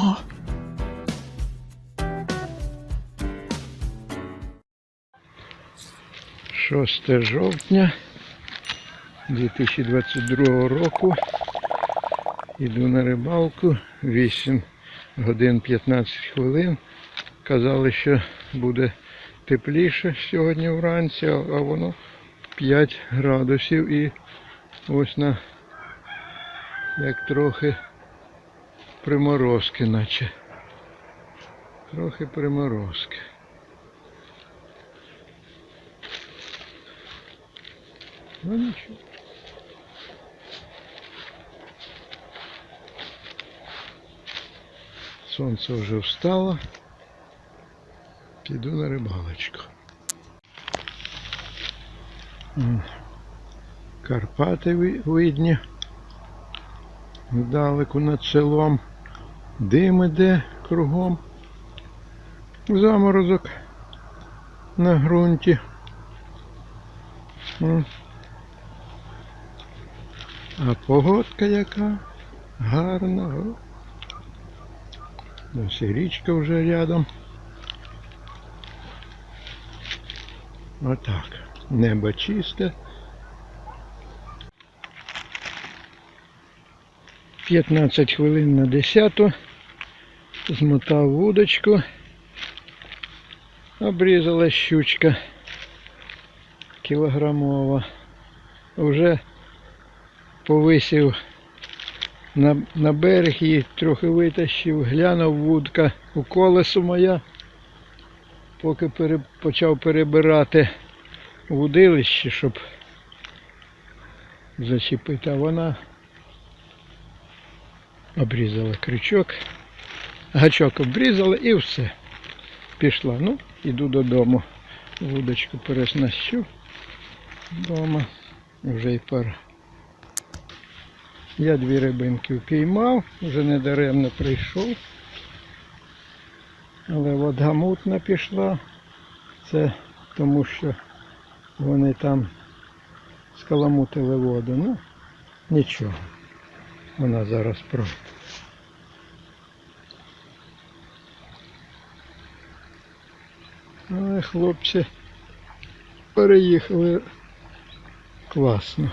О! 6 жовтня 2022 року. Іду на рибалку 8 годин 15 хвилин. Казали, що буде тепліше сьогодні вранці, а воно 5 градусів і ось на як трохи приморозки, наче. Трохи приморозки. Ну нічого. Сонце вже встало. Піду на рибалочку. Карпати видні. Здалеку над селом. Дим іде кругом. Заморозок на ґрунті. А погодка яка гарна. Ось і річка вже рядом. Отак. Небо чисте. 15 хвилин на 10. Змотав вудочку. Обрізала щучка кілограмова. Вже повисів на, на берег і трохи витащив, глянув вудка у колесо моя, поки пере, почав перебирати вудилище, щоб зачепити, а вона обрізала крючок, гачок обрізала і все. Пішла. Ну, іду додому. Вудочку переснащу вдома. Вже й пора. Я дві рибинки впіймав, вже недаремно прийшов. Але вода мутна пішла. Це тому що вони там скаламутили воду. Ну, нічого. Вона зараз пройде. Але хлопці переїхали класно.